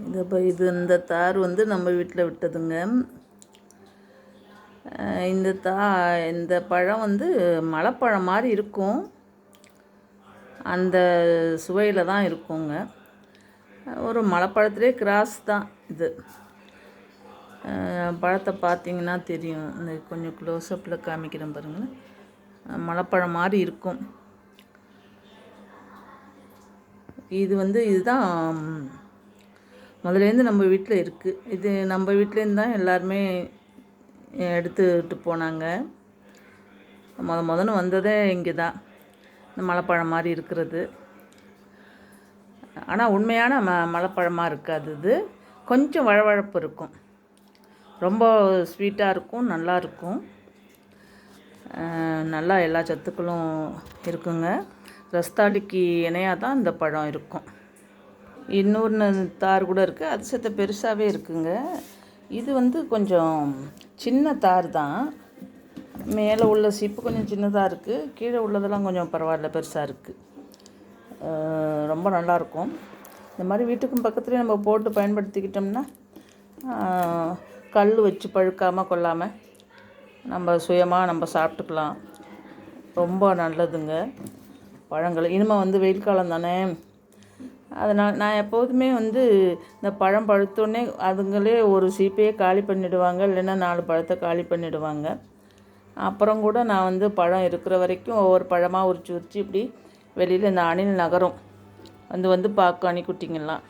இந்த இப்போ இது இந்த தார் வந்து நம்ம வீட்டில் விட்டதுங்க. இந்த தா இந்த பழம் வந்து மலைப்பழம் மாதிரி இருக்கும். அந்த சுவையில் தான் இருக்குங்க. ஒரு மலைப்பழத்திலே கிராஸ் தான் இது. பழத்தை பார்த்தீங்கன்னா தெரியும். இந்த கொஞ்சம் க்ளோஸ்அப்பில் காமிக்கிறேன் பாருங்கள் மலைப்பழம் மாதிரி இருக்கும். இது வந்து இதுதான் முதலேருந்து நம்ம வீட்டில் இருக்குது இது நம்ம வீட்லேருந்து தான் எல்லாருமே எடுத்துக்கிட்டு போனாங்க. முத முதன்னு வந்ததே இங்கே தான். இந்த மலைப்பழம் மாதிரி இருக்கிறது. ஆனால் உண்மையான ம மலைப்பழமாக இருக்காது இது. கொஞ்சம் வழவழப்பு இருக்கும். ரொம்ப ஸ்வீட்டாக இருக்கும் நல்லா இருக்கும். நல்லா எல்லா சத்துக்களும் இருக்குங்க. ரஸ்தாளிக்கு இணையாக தான் இந்த பழம் இருக்கும். இன்னொன்று தார் கூட இருக்குது அது சேர்த்த பெருசாகவே இருக்குங்க. இது வந்து கொஞ்சம் சின்ன தார் தான். மேலே உள்ள சீப்பு கொஞ்சம் சின்னதாக இருக்குது கீழே உள்ளதெல்லாம் கொஞ்சம் பரவாயில்ல பெருசாக இருக்குது ரொம்ப நல்லாயிருக்கும் இந்த மாதிரி வீட்டுக்கும் பக்கத்துலேயே நம்ம போட்டு பயன்படுத்திக்கிட்டோம்னா கல் வச்சு பழுக்காமல் கொள்ளாமல் நம்ம சுயமாக நம்ம சாப்பிட்டுக்கலாம். ரொம்ப நல்லதுங்க. பழங்கள். இனிமேல் வந்து வெயில் காலம் தானே. அதனால் நான் எப்போதுமே வந்து இந்த பழம் பழுத்தோடனே அதுங்களே ஒரு சீப்பையே காலி பண்ணிவிடுவாங்க இல்லைன்னா நாலு பழத்தை காலி பண்ணிவிடுவாங்க அப்புறம் கூட நான் வந்து பழம் இருக்கிற வரைக்கும் ஒவ்வொரு பழமாக உரிச்சு உரிச்சு இப்படி வெளியில் இந்த அணில் நகரும். வந்து வந்து பார்க்கும் அணிக்குட்டிங்கெல்லாம்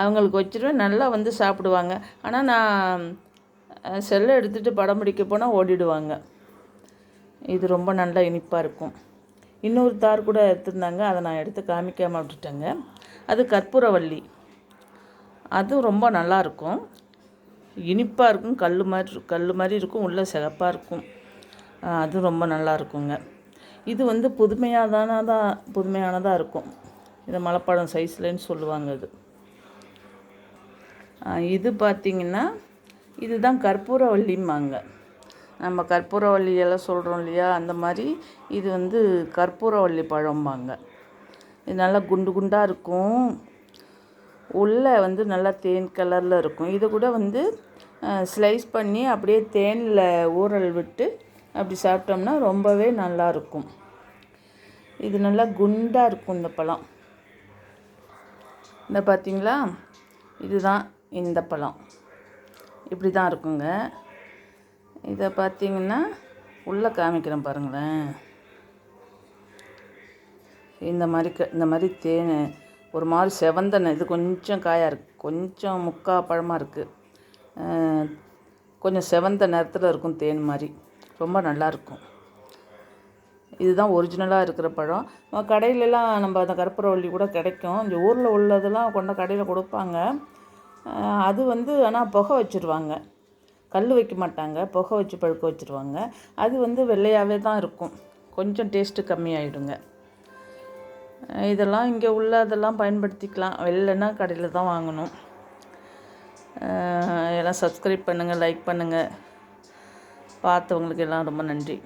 அவங்களுக்கு வச்சுருவேன் நல்லா வந்து சாப்பிடுவாங்க. ஆனால் நான் செல்லை எடுத்துகிட்டு படம் பிடிக்க போனால் ஓடிடுவாங்க. இது ரொம்ப நல்லா இனிப்பாக இருக்கும். இன்னொரு தார் கூட எடுத்திருந்தாங்க. அதை நான் எடுத்து காமிக்காமல் விட்டுட்டேங்க. அது கற்பூரவள்ளி. அதுவும் ரொம்ப நல்லா இருக்கும். இனிப்பாக இருக்கும். கல் மாதிரி கல் மாதிரி இருக்கும். உள்ளே சிகப்பாக இருக்கும். அதுவும் ரொம்ப நல்லா இருக்குங்க. இது வந்து புதுமையாக தான் புதுமையானதாக இருக்கும். இது மலைப்பழம் சைஸ்லன்னு சொல்லுவாங்க அது. இது பார்த்திங்கன்னா இதுதான் கற்பூரவள்ளிம்பாங்க நம்ம கற்பூரவள்ளி எல்லாம் சொல்கிறோம் இல்லையா? அந்த மாதிரி இது வந்து கற்பூரவள்ளி பழம்பாங்க. இது நல்லா குண்டு குண்டாக இருக்கும். உள்ளே வந்து நல்லா தேன் கலரில் இருக்கும். இது கூட வந்து ஸ்லைஸ் பண்ணி அப்படியே தேனில் ஊறல் விட்டு அப்படி சாப்பிட்டோம்னா ரொம்பவே நல்லா இருக்கும். இது நல்லா குண்டாக இருக்கும் இந்த பழம். இந்த பார்த்தீங்களா இதுதான் இந்த பழம். இப்படி தான் இருக்குங்க. இதை பார்த்தீங்கன்னா உள்ளே காமிக்கிறேன் பாருங்களேன். இந்த மாதிரி க இந்த மாதிரி தேன் ஒரு மாதிரி செவந்தனை இது கொஞ்சம் காயாக இருக்குது கொஞ்சம் முக்கா பழமாக இருக்குது கொஞ்சம் செவந்த நிறத்தில் இருக்கும் தேன் மாதிரி. ரொம்ப நல்லா இருக்கும். இதுதான் ஒரிஜினலாக இருக்கிற பழம். கடையிலலாம் நம்ம அந்த கற்பூரவள்ளி கூட கிடைக்கும். இந்த ஊரில் உள்ளதெல்லாம் கொண்ட கடையில் கொடுப்பாங்க. அது வந்து ஆனால் புகை வச்சுருவாங்க. கல் வைக்க மாட்டாங்க புகை வச்சு பழுக்க வச்சுருவாங்க. அது வந்து வெள்ளையாகவே தான் இருக்கும். கொஞ்சம் டேஸ்ட்டு கம்மியாயிடுங்க. இதெல்லாம் இங்கே உள்ள அதெல்லாம் பயன்படுத்திக்கலாம். வெளிலன்னா கடையில் தான் வாங்கணும். எல்லாம் சப்ஸ்கிரைப் பண்ணுங்கள் லைக் பண்ணுங்கள் பார்த்தவங்களுக்கு எல்லாம் ரொம்ப நன்றி.